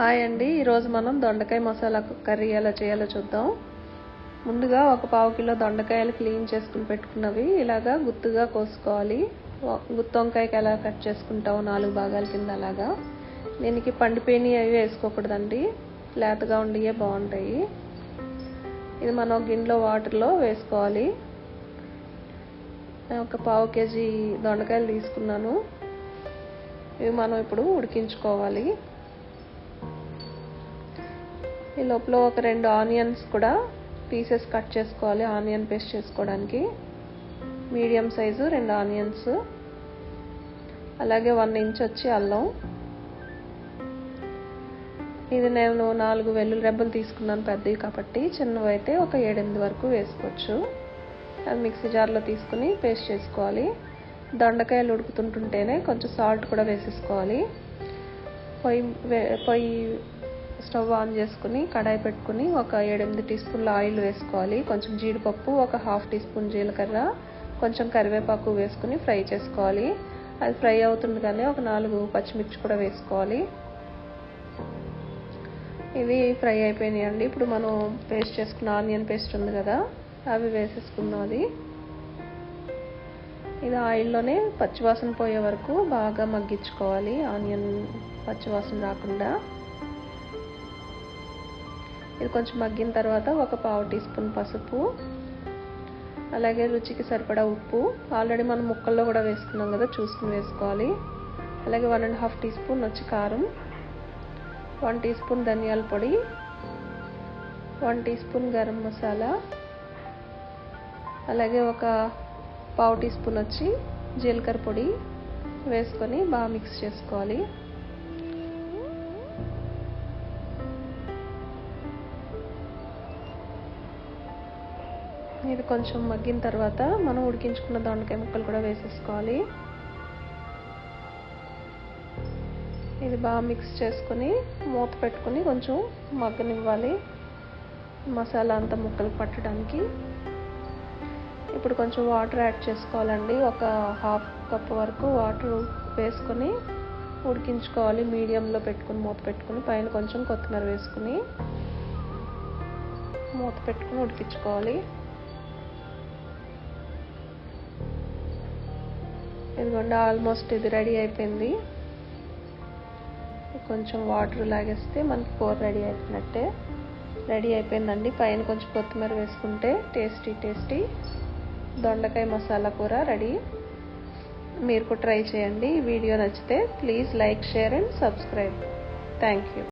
Hi అండి. ఈరోజు మనం దొండకాయ మసాలా కర్రీ ఎలా చేయాలో చూద్దాం. ముందుగా ఒక పావు కిలో దొండకాయలు క్లీన్ చేసుకుని పెట్టుకున్నవి ఇలాగా గుత్తుగా కోసుకోవాలి. గుత్తి వంకాయకి ఎలా కట్ చేసుకుంటావు నాలుగు భాగాల కింద అలాగా. దీనికి పండిపోయినవి అవి వేసుకోకూడదండి. లేతగా ఉండియే బాగుంటాయి. ఇది మనం గిన్నెలో వాటర్లో వేసుకోవాలి. ఒక పావు కేజీ దొండకాయలు తీసుకున్నాను. ఇవి మనం ఇప్పుడు ఉడికించుకోవాలి. ఈ లోపల ఒక రెండు ఆనియన్స్ కూడా పీసెస్ కట్ చేసుకోవాలి ఆనియన్ పేస్ట్ చేసుకోవడానికి. మీడియం సైజు రెండు ఆనియన్స్. అలాగే వన్ ఇంచ్ వచ్చి అల్లం. ఇది నేను నాలుగు వెల్లుల్లి రెబ్బలు తీసుకున్నాను పెద్దవి కాబట్టి చిన్నవి అయితే ఒక ఏడెనిమిది వరకు వేసుకోవచ్చు. అది మిక్సీ జార్లో తీసుకుని పేస్ట్ చేసుకోవాలి. దొండకాయలు ఉడుకుతుంటుంటేనే కొంచెం సాల్ట్ కూడా వేసేసుకోవాలి. పొయ్యి పొయ్యి స్టవ్ ఆన్ చేసుకుని కడాయి పెట్టుకుని ఒక ఏడెనిమిది టీ స్పూన్ల ఆయిల్ వేసుకోవాలి. కొంచెం జీడిపప్పు ఒక హాఫ్ టీ స్పూన్ జీలకర్ర కొంచెం కరివేపాకు వేసుకుని ఫ్రై చేసుకోవాలి. అది ఫ్రై అవుతుండగానే ఒక నాలుగు పచ్చిమిర్చి కూడా వేసుకోవాలి. ఇవి ఫ్రై అయిపోయినాయండి ఇప్పుడు మనం పేస్ట్ చేసుకున్న ఆనియన్ పేస్ట్ ఉంది కదా అవి వేసేసుకుందాం అది. ఇది ఆయిల్లోనే పచ్చివాసన పోయే వరకు బాగా మగ్గించుకోవాలి ఆనియన్ పచ్చివాసన రాకుండా. ఇది కొంచెం మగ్గిన తర్వాత ఒక పావు టీ స్పూన్ పసుపు అలాగే రుచికి సరిపడా ఉప్పు. ఆల్రెడీ మనం ముక్కల్లో కూడా వేసుకున్నాం కదా చూసుకుని వేసుకోవాలి. అలాగే one and half teaspoon వచ్చి కారం వన్ టీ స్పూన్ ధనియాల పొడి one teaspoon garam masala అలాగే ఒక పావు టీ స్పూన్ వచ్చి జీలకర్ర పొడి వేసుకొని బాగా మిక్స్ చేసుకోవాలి. ఇది కొంచెం మగ్గిన తర్వాత మనం ఉడికించుకున్న దొండకాయ ముక్కలు కూడా వేసేసుకోవాలి. ఇది బాగా మిక్స్ చేసుకొని మూత పెట్టుకొని కొంచెం మగ్గనివ్వాలి. మసాలా అంతా ముక్కలు పట్టడానికి. ఇప్పుడు కొంచెం వాటర్ యాడ్ చేసుకోవాలండి. ఒక హాఫ్ కప్ వరకు వాటర్ వేసుకొని ఉడికించుకోవాలి. మీడియంలో పెట్టుకుని మూత పెట్టుకుని పైన కొంచెం కొత్తిమీర వేసుకుని మూత పెట్టుకుని ఉడికించుకోవాలి. ఇదిగోండి ఆల్మోస్ట్ ఇది రెడీ అయిపోయింది. కొంచెం వాటర్ లాగేస్తే మనకి కూర రెడీ అయిపోయినట్టే. రెడీ అయిపోయిందండి. పైన కొంచెం కొత్తిమీర వేసుకుంటే టేస్టీ టేస్టీ దొండకాయ మసాలా కూర రెడీ మీరు కూడా ట్రై చేయండి. వీడియో నచ్చితే please like share and subscribe thank you